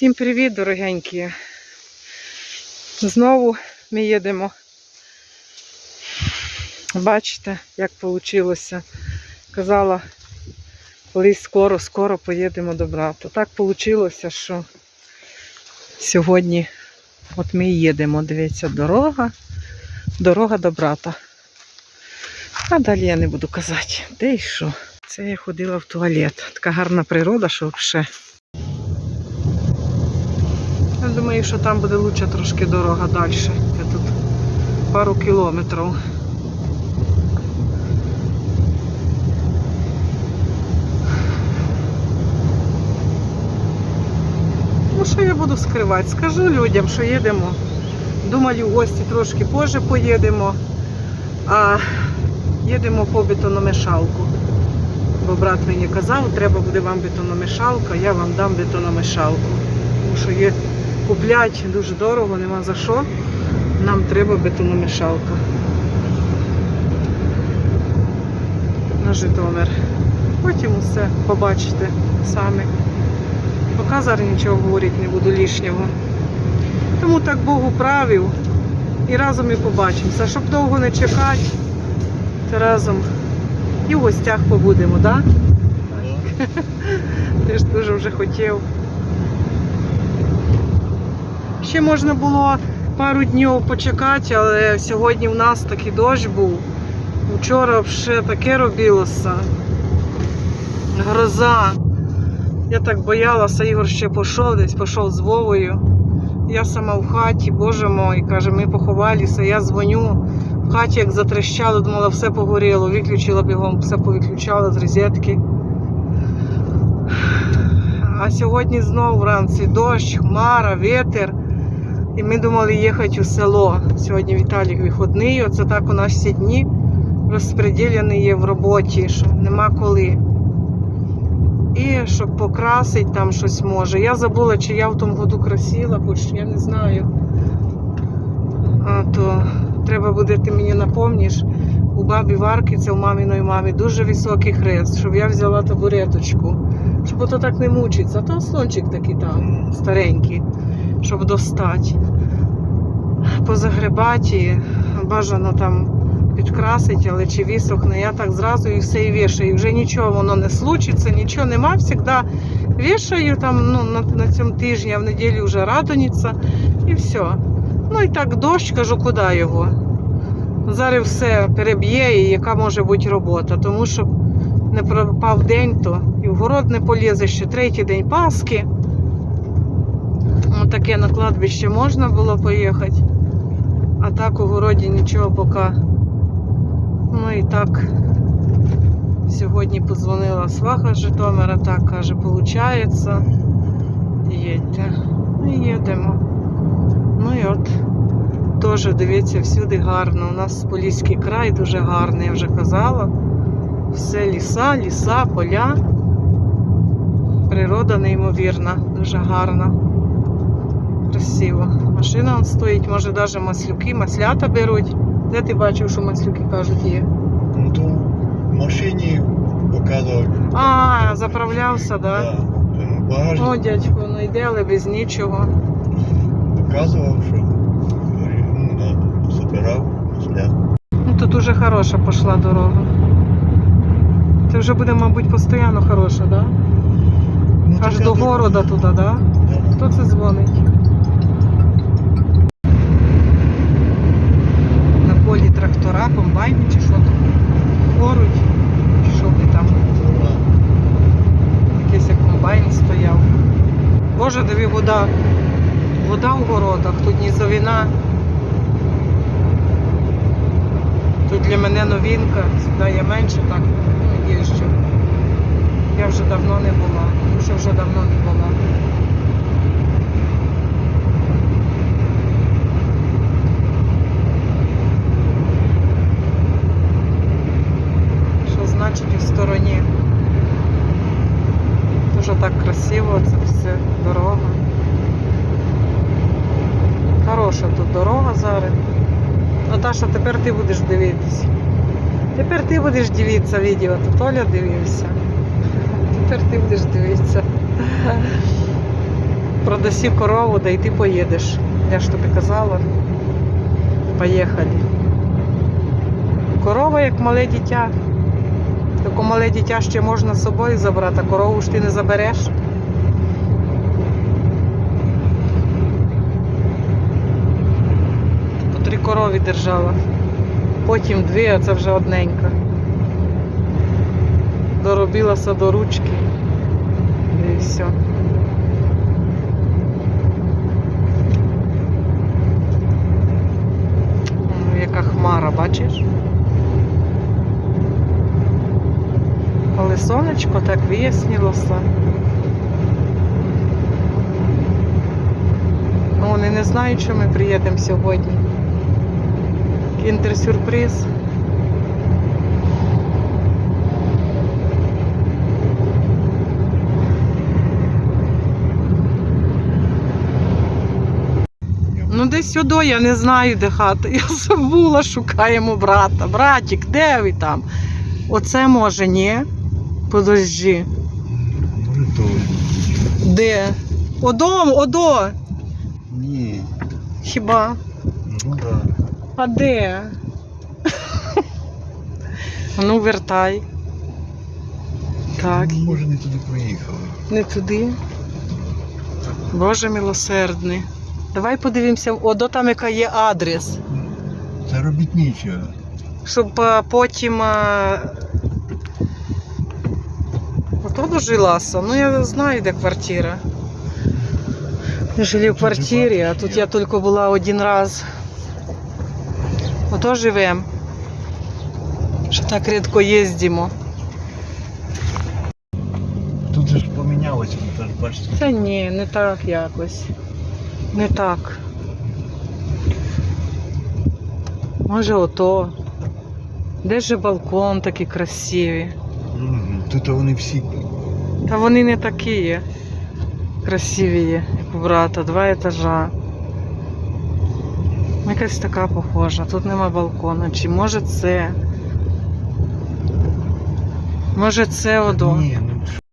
Всім привіт, дорогенькі. Знову ми їдемо. Бачите, як вийшло. Казала, колись скоро, скоро поїдемо до брата. Так вийшло, що сьогодні от ми їдемо. Дивіться, дорога, дорога до брата. А далі я не буду казати, де і що. Це я ходила в туалет. Така гарна природа, що взагалі. Думаю, що там буде лучше трошки дорога далі. Це тут пару кілометрів. Ну, що я буду скривати? Скажу людям, що їдемо. Думаю, в гості трошки позже поїдемо, а їдемо по бетономішалку. Бо брат мені казав, треба буде вам бетономішалка, я вам дам бетономішалку. Тому що є куплять дуже дорого, нема за що. Нам треба бетономішалка. На Житомир. Потім усе побачите самі. Поки зараз нічого говорити не буду лишнього. Тому так Богу правив. І разом і побачимося. Щоб довго не чекати, то разом і в гостях побудемо, так? Да? Ти ж дуже вже хотів. Ще можна було пару днів почекати, але сьогодні в нас такий дощ був. Вчора ще таке робилося. Гроза. Я так боялася, Ігор ще пішов, десь пішов з Вовою. Я сама в хаті, боже мой, каже, ми поховалися, я дзвоню. В хаті як затрещало, думала, все погоріло, виключила бігом, все повиключала з розетки. А сьогодні знову вранці дощ, хмара, вітер. І ми думали їхати у село. Сьогодні Віталік виходний. Оце так у нас всі дні розподілені є в роботі, що нема коли. І щоб покрасити там щось може. Я забула, чи я в тому году красила, хоч я не знаю. А то треба буде, ти мені напомніш, у бабі Варки, це у маміної мамі, дуже високий хрест, щоб я взяла табуреточку. Щоб ото так не мучиться. А то слончик такий там, старенький, щоб достати. Позагребати, бажано там підкрасити, але чи висохне, я так зразу і все і вішаю. Вже нічого воно не случиться, нічого нема. Завжди вішаю там ну, на, на цьому тижні, а в неділю вже радоніться і все. Ну і так дощ, кажу, куди його. Зараз все переб'є і яка може бути робота, тому що не пропав день, то і в город не полізе ще третій день Пасхи. Таке на кладбище можна було поїхати. А так у городі нічого поки. Ну і так. Сьогодні позвонила сваха з Житомира, так каже, виходить. Їдьте. Ну, і їдемо. Ну і от теж дивіться, всюди гарно. У нас Поліський край дуже гарний, я вже казала. Все ліса, ліса, поля. Природа неймовірна, дуже гарна. Красиво. Машина он стоїть, може навіть маслюки, маслята беруть. Де ти бачив, що маслюки кажуть є? Ну то в машині показував. А, заправлявся, так? Да? Да. О, дядько, ну йде, але без нічого. показував, що ну, да, забирав маслят. Ну тут уже хороша пішла дорога. Це вже буде, мабуть, постійно хороша, так? Да? Ну, Аж до города туди, так? Да? Да. Хто це дзвонить? На полі комбайни чи що там? Чи що вони там? Якийсь як комбайн стояв. Боже, диві вода. Вода в городах, тут низовина. Тут для мене новинка, сюди я менше так їжджу. Я вже давно не була, дуже вже давно не була. Значить у стороні? Дуже так красиво це все, дорога. Хороша тут дорога зараз. Наташа, тепер ти будеш дивитися. Тепер ти будеш дивитися відео, то Толя дивився. Тепер ти будеш дивитися. Продаси корову, да і ти поїдеш. Я ж тобі казала. Поїхали. Корова як мале дитя. Таке мале дитя ще можна з собою забрати, а корову ж ти не забереш. По три корові держала. Потім дві, а це вже одненька. Доробилася до ручки. І все. Яка хмара, бачиш? Сонечко так вияснилося. Ну, вони не знають, що ми приїдемо сьогодні. Кінтер-сюрприз. Ну, десь сюди, я не знаю, де хата. Я забула, шукаємо брата. Братік, де ви там? Оце може, ні? Подожди. Де? Одом, одо. Ні. Хіба? Ну да. А де? ну, вертай. Так, Ну, Може не туди проїхали. не туди. Боже милосердний. Давай подивимося, одо там яка є адрес. Це робітнича. Щоб е, потім. е, Ото дожилася. Ну я знаю, де квартира. Ми жили в квартирі, а тут я тільки була один раз. Ото живемо. Що так рідко їздимо. Тут же ж помінялося, ну, та бачите. Та ні, не так якось. Не так. Може ото. Де ж балкон такий красивий? Тут вони всі. Та вони не такі. Красиві як у брата, два етажа. Якась така похожа. Тут нема балкона. Чи може це? Може це одо? Ні, ну